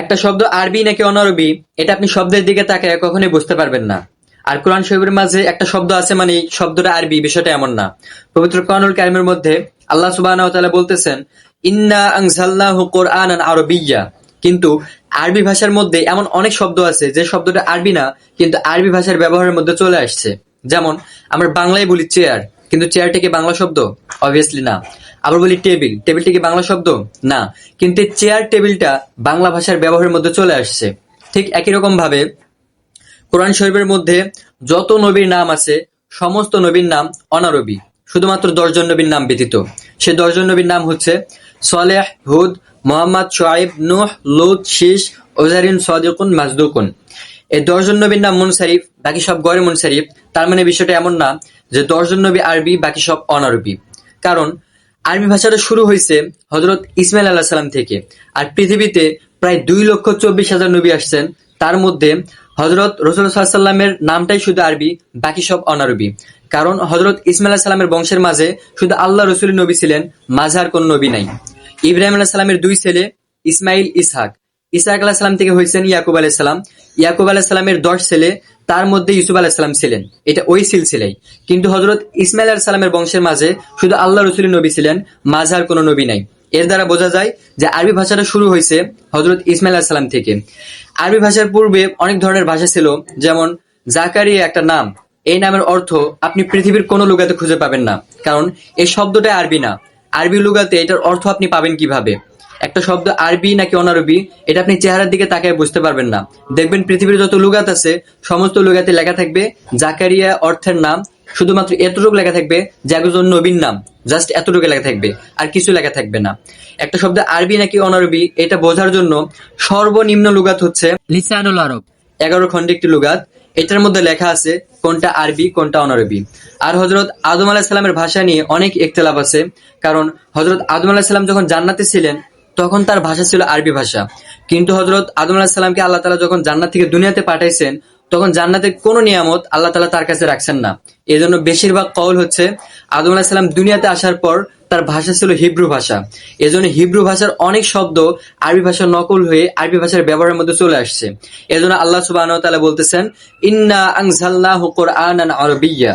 একটা শব্দ আরবি নাকি অনারবি, এটা আপনি শব্দের দিকে তাকায় কখনোই বুঝতে পারবেন না। আর কোরআন শরীফের মাঝে একটা শব্দ আছে মানে শব্দটা আরবি, বিষয়টা এমন না। পবিত্র কোরআনুল কারিমের মধ্যে আল্লাহ তাআলা বলতেছেন, ইন্না আনজালনাহু কোরআনান আরবিয়্যা। কিন্তু আরবি ভাষার মধ্যে এমন অনেক শব্দ আছে, যে শব্দটা আরবি না, কিন্তু আরবি ভাষার ব্যবহারের মধ্যে চলে আসছে। যেমন, আমরা বাংলায় বলি চেয়ার কিন্তু চেয়ারটা কি বাংলা শব্দ? অবভিয়াসলি না। আবার বলি টেবিল টেবিলটা কি বাংলা শব্দ? না। কিন্তু চেয়ার টেবিলটা বাংলা ভাষার ব্যবহারের মধ্যে চলে আসছে। ঠিক একই রকম ভাবে কোরআন শরীফের মধ্যে যত নবীর নাম আছে, সমস্ত নবীর নাম অনারবি। শুধুমাত্র দশজন নবীর নাম ব্যতীত। সে দশজন নবীর নাম হচ্ছে সলেহ, হুদ, মোহাম্মদ সোয়াইব নুহ, লুত শীষ ওজারিন, সদিকুন, মাজদুকুন। এই দশজন নবীর নাম মুনসারিফ, বাকি সব গড়ে মুনসারিফ। তার মানে বিষয়টা এমন না যে দশজন নবী আরবি, বাকি সব অনারবি। কারণ আরবি ভাষাটা শুরু হয়েছে হজরত ইসমাইল আল্লাহ সাল্লাম থেকে। আর পৃথিবীতে প্রায় দুই লক্ষ চব্বিশ হাজার নবী আসছেন। তার মধ্যে হজরত রসুল সাল্লামের নামটাই শুধু আরবি, বাকি সব অনারবি। কারণ হজরত ইসমাইল সাল্লামের বংশের মাঝে শুধু আল্লাহ রসুল নবী ছিলেন, মাঝে আর কোন নবী নাই। ইব্রাহিম আলাহ সাল্লামের দুই ছেলে ইসমাইল, ইসহাক। ইসহাক আলাহ সাল্লাম থেকে হয়েছেন ইয়াকুব আলাহ সাল্লাম ইয়াকুব আলাহ সাল্লামের দশ ছেলে তার মধ্যে ইউসুফ আলাহ সাল্লাম ছিলেন। এটা ওই সিলসিলাই। কিন্তু হজরত ইসমাইল আলাহ সাল্লামের বংশের মাঝে শুধু আল্লাহ রসুল নবী ছিলেন, মাঝে আর কোনো নবী নাই। এর দ্বারা বোঝা যায় যে আরবি ভাষাটা শুরু হয়েছে হজরত ইসমাইল আলাহ সাল্লাম থেকে। আরবি ভাষার পূর্বে অনেক ধরনের ভাষা ছিল, যেমন জাকারিয়া একটা নাম। এই নামের অর্থ আপনি পৃথিবীর কোনো লুগাতে খুঁজে পাবেন না। কারণ এই শব্দটা আরবি না। আরবি লুগাতে এটার অর্থ আপনি পাবেন কীভাবে? একটা শব্দ আরবি নাকি অনারবি এটা আপনি চেহারার দিকে তাকায় বুঝতে পারবেন না। দেখবেন পৃথিবীর যত লুগাত আছে সমস্ত লুগাতে লেখা থাকবে জাকারিয়া অর্থের নাম শুধুমাত্র এতটুকু লেখা থাকবে যে একজন নবীন নাম জাস্ট এতটুকু লেখা থাকবে আর কিছু লেখা থাকবে না। একটা শব্দ আরবি নাকি অনারবি এটা বোঝার জন্য সর্বনিম্ন লুগাত হচ্ছে লিসানুল আরব। এগারো খন্ডে একটি লুগাত এটার মধ্যে লেখা আছে কোনটা আরবি কোনটা অনারবি। আর হজরত আদম আলাইসাল্লামের ভাষা নিয়ে অনেক ইখতলাফ আছে কারণ হজরত আদম আলাহ সাল্লাম যখন জান্নাতে ছিলেন তখন তার ভাষা ছিল আরবি ভাষা। কিন্তু হজরত আদম আলাহ সাল্লামকে আল্লাহ তালা যখন জান্নাত থেকে দুনিয়াতে পাঠাইছেন, তখন জান্নাতের কোনো নিয়ামত আল্লাহ তালা তার কাছে রাখছেন না। এই জন্য বেশিরভাগ কৌল হচ্ছে, আদম আলাহ সাল্লাম দুনিয়াতে আসার পর তার ভাষা ছিল হিব্রু ভাষা। এজন্য হিব্রু ভাষার অনেক শব্দ আরবি ভাষার নকল হয়ে আরবি ভাষার ব্যবহারের মধ্যে চলে আসছে। এজন্য আল্লাহ সুবাহ বলতেছেন, ইন্না আংজাল্লাহু আরবিয়্যা।